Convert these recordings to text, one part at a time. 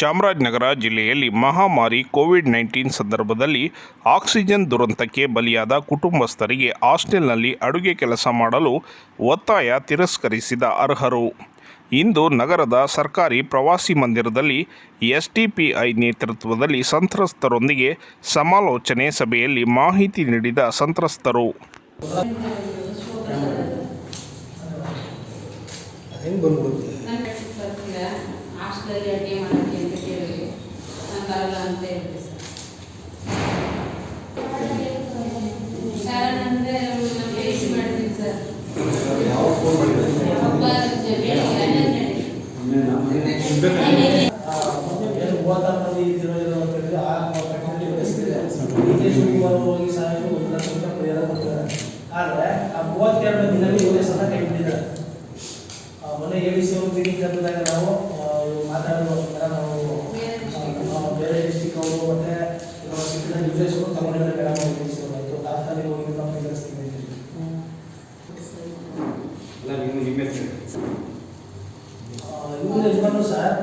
ಚಾಮರಾಜನಗರ ಜಿಲ್ಲೆಯಲ್ಲಿ ಮಹಾಮಾರಿ Covid nineteen ಸಂದರ್ಭದಲ್ಲಿ ಆಕ್ಸಿಜನ್ ದುರಂತಕ್ಕೆ ಬಲಿಯಾದ ಕುಟುಂಬಸ್ಥರಿಗೆ ಹಾಸ್ಟೆಲ್ನಲ್ಲಿ ಅಡುಗೆ ಕೆಲಸ ಮಾಡಲು ಒತ್ತಾಯ ತಿರಸ್ಕರಿಸಿದ ಅರ್ಹರು. ಇಂದು ನಗರದ ಸರ್ಕಾರಿ ಪ್ರವಾಸಿ ಮಂದಿರದಲ್ಲಿ ಎಸ್ಡಿಪಿಐ ನೇತೃತ್ವದಲ್ಲಿ ಸಂತ್ರಸ್ತರೊಂದಿಗೆ ಸಮಾಲೋಚನೆ ಸಭೆಯಲ್ಲಿ ಮಾಹಿತಿ ನೀಡಿದ ಸಂತ್ರಸ್ತರು. ಹೆಂಗೆ ಬಂದ್ಬಿಡುತ್ತೆ? ನನ್ನ ಹಾಸ್ಟೆಲಲ್ಲಿ ಅಡುಗೆ ಮಾಡೋಕ್ಕೆ. ಅಂತ ಕೇಳಿದ್ವಿ ನಾನು ಬರಲ್ಲ ಅಂತ ಹೇಳಿದೆ ಸರ್ ಸರ್ ಅಂದರೆ ನಾನು ಬೇಯಿಸಿ ಮಾಡ್ತೀನಿ ಸರ್ ಯಾವ ಫೋನ್ ಮಾಡಿದ್ರೆ ಹಬ್ಬ ಬೇರೆ ಹನ್ನೊಂದು ಏನು ಮೂವತ್ತಾರು ಮಂದಿ ಇದ್ದಿರೋದಿಲ್ಲ ಅಂತ ಹೇಳಿದ್ರೆ ಆ ಕಟ್ಟಡದಲ್ಲಿ ಬೆಳೆಸಿದೆ ಡಿ ಕೆ ಶಿವಕುಮಾರ್ ಹೋಗಿ ಸಾಹೇಬರು ಒಂದು ಲಕ್ಷ ರೂಪಾಯಿ ಪರಿಹಾರ ಕೊಡ್ತಾರೆ ಆದರೆ ಆ ಮೂವತ್ತೆರಡು ದಿನದಲ್ಲಿ ಏಳು ಸಲ ಕೈ ಬಿಟ್ಟಿದ್ದಾರೆ ಆ, ಮೊನ್ನೆ ಎ ಡಿ ಸಿ ಅವರು ಮೀಟಿಂಗ್ ಕರೆದಾಗ ನಾವು ಯೂನಿವರ್ಸಿಟಿನ ನಿರ್ದೇಶಕರು ತಗೊಂಡಿದ್ದಾರೆ ಬೇಡ ಮಾಡಿ ಆಯಿತು ತಾತ್ಕಾಲಿಕ ಹೋಗಿ ನಾವು ಪರಿಹರಿಸ್ತೀವಿ ಅಂತ ಹೇಳಿ. ಇವ್ರ ಯಜಮಾನು ಸರ್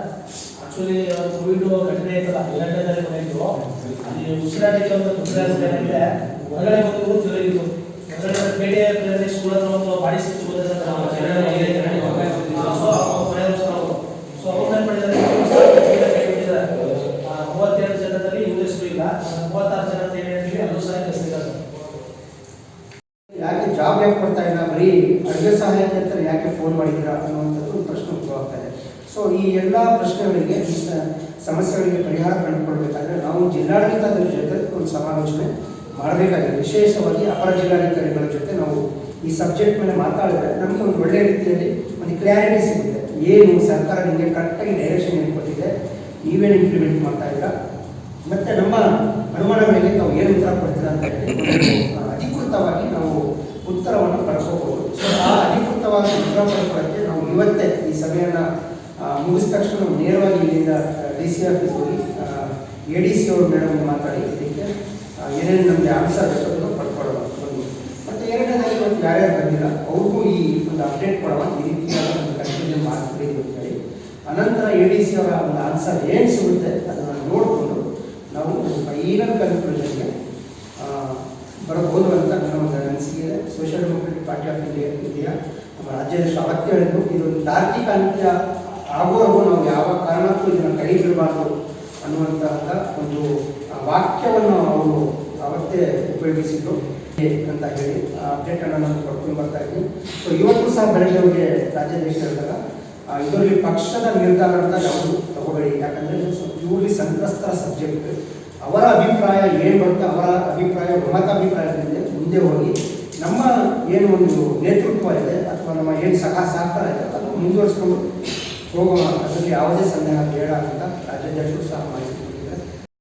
ಆಕ್ಚುಲಿ ಕೋವಿಡ್ ಘಟನೆ ಆಯ್ತಲ್ಲ ಎರಡನೇ ತಾರೀಕು ನೈಟು ಅಲ್ಲಿ ಉಸಿರಾಟಕ್ಕೆ ಒಂದು ತೊಂದರೆ ಆಗಿದೆ ಹೊರಗಡೆ ಬಂದು ಇವರು ತಿರುಗಿದ್ರು ಹೊರಗಡೆ ಪೇಟೆ ಪ್ಲೇಸ್ ಸ್ಕೂಲ್ ಹತ್ರ ಒಂದು ಬಾಡಿ ಜಾಬ್ ಕೊಡ್ತಾ ಇಲ್ಲ, ಬರೀ ಅಡುಗೆ ಸಹಾಯಕ್ಕೆ ಅಂತ ಯಾಕೆ ಫೋನ್ ಮಾಡಿದ್ದೀರಾ ಅನ್ನುವಂಥದ್ದು ಪ್ರಶ್ನೆ ಉದ್ಭವ ಇದೆ. ಸೊ ಈ ಎಲ್ಲ ಪ್ರಶ್ನೆಗಳಿಗೆ ಸಮಸ್ಯೆಗಳಿಗೆ ಪರಿಹಾರ ಕಂಡುಕೊಳ್ಬೇಕಾದ್ರೆ ನಾವು ಜಿಲ್ಲಾಡಳಿತದ ಜೊತೆ ಒಂದು ಸಮಾಲೋಚನೆ ಮಾಡಬೇಕಾಗಿದೆ. ವಿಶೇಷವಾಗಿ ಅಪರ ಜಿಲ್ಲಾಧಿಕಾರಿಗಳ ಜೊತೆ ನಾವು ಈ ಸಬ್ಜೆಕ್ಟ್ ಮೇಲೆ ಮಾತಾಡಿದ್ರೆ ನಮಗೆ ಒಂದು ಒಳ್ಳೆಯ ರೀತಿಯಲ್ಲಿ ಒಂದು ಕ್ಲಾರಿಟಿ ಸಿಗುತ್ತೆ. ಏನು ಸರ್ಕಾರ ನಿಮಗೆ ಕರೆಕ್ಟಾಗಿ ಡೈರೆಕ್ಷನ್ ಏನು ಕೊಟ್ಟಿದೆ, ನೀವೇನು ಇಂಪ್ಲಿಮೆಂಟ್ ಮಾಡ್ತಾ ಇಲ್ಲ ಮತ್ತೆ ನಮ್ಮ ಅನುಮಾನ ನಾವು ಏನು ಉತ್ತರ ಕೊಡ್ತೀರಾ ಅಂತ ಹೇಳಿ ಅಧಿಕೃತವಾಗಿ ನಾವು ಉತ್ತರವನ್ನು ಪಡ್ಕೋಬಹುದು. ಸೊ ಆ ಅಧಿಕೃತವಾದ ಉತ್ತರ ಪಡ್ಕೊಳ್ಳೋಕ್ಕೆ ನಾವು ಇವತ್ತೇ ಈ ಸಭೆಯನ್ನು ಮುಗಿಸಿದ ತಕ್ಷಣ ನೇರವಾಗಿ ಇಲ್ಲಿಂದ ಡಿ ಸಿ ಆಫೀಸ್ ಹೋಗಿ ಎ ಡಿ ಸಿ ಅವರು ಮೇಡಮ್ ಮಾತಾಡಿ, ಇದಕ್ಕೆ ಏನೇನು ನಮಗೆ ಆನ್ಸರ್ ಅದನ್ನು ಪಡ್ಕೊಳ್ಳೋಣ. ಮತ್ತು ಎರಡನೇದಾಗಿ ಇವತ್ತು ಯಾರ್ಯಾರು ಬಂದಿಲ್ಲ, ಅವ್ರಿಗೂ ಈ ಒಂದು ಅಪ್ಡೇಟ್ ಕೊಡೋಣ. ಈ ರೀತಿಯಾದ ಒಂದು ಕಂಟಿನ್ಯೂ ಮಾಡ್ತೀವಿ ಅಂತ ಹೇಳಿ. ಅನಂತರ ಎ ಡಿ ಸಿ ಅವರ ಒಂದು ಆನ್ಸರ್ ಏನು ಸಿಗುತ್ತೆ ಅದನ್ನು ನೋಡಿಕೊಂಡು ನಾವು ಫೈನಲ್ ಕನ್ಕ್ಲೂಷನ್ಗೆ ಬರಬಹುದು ಅಂತ ನನ್ನ ಒಂದು ಅನಿಸಿಕೆ ಇದೆ. Social democratic party of India India ನಮ್ಮ ರಾಜ್ಯದ ಅವತ್ತೇ ಹೇಳಿದ್ರು ಇದೊಂದು ತಾರ್ಕಿಕ ಅಂತ್ಯ ಆಗುವವರೆಗೂ ನಾವು ಯಾವ ಕಾರಣಕ್ಕೂ ಇದನ್ನು ಕೈ ಬಿಡಬಾರ್ದು ಅನ್ನುವಂತಹ ಒಂದು ವಾಕ್ಯವನ್ನು ಅವರು ಅವತ್ತೇ ಉಪಯೋಗಿಸಿದ್ರು. ಅಂತ ಹೇಳಿ ಅಪ್ಡೇಟ್ ಅಪ್ಡೇಟನ್ನು ನಾನು ಕೊಡ್ಕೊಂಡು ಬರ್ತಾ ಇದ್ದೀನಿ. ಸೊ ಇವತ್ತು ಸಹ ಬೆಳಗ್ಗೆ ರಾಜ್ಯಾಧ್ಯಕ್ಷ ಹೇಳಿದಾಗ ಇದರಲ್ಲಿ ಪಕ್ಷದ ನಿರ್ಧಾರ ಅಂತ ಯಾವುದು ತಗೋಬೇಡಿ. ಯಾಕಂದರೆ ಪ್ಯೂರ್ಲಿ ಸಂತ್ರಸ್ತರ ಸಬ್ಜೆಕ್ಟ್ ಅವರ ಅಭಿಪ್ರಾಯ ಏನು ಬರುತ್ತೆ ಅವರ ಅಭಿಪ್ರಾಯ ರುಮತಾ ಅಭಿಪ್ರಾಯ ಇದೆ ಮುಂದೆ ಹೋಗಿ ನಮ್ಮ ಏನು ಒಂದು ನೇತೃತ್ವ ಇದೆ ಅಥವಾ ನಮ್ಮ ಏನು ಸಹ ಸಹಕಾರ ಇದೆ, ಅದನ್ನು ಮುಂದುವರಿಸ್ಕೊಂಡು ಹೋಗೋಣ ಅದರಲ್ಲಿ ಯಾವುದೇ ಸಂದೇಹ ಬೇಡ ಅಂತ ರಾಜ್ಯಾಧ್ಯಕ್ಷರು ಸಹ ಮಾಡಿದ್ದಾರೆ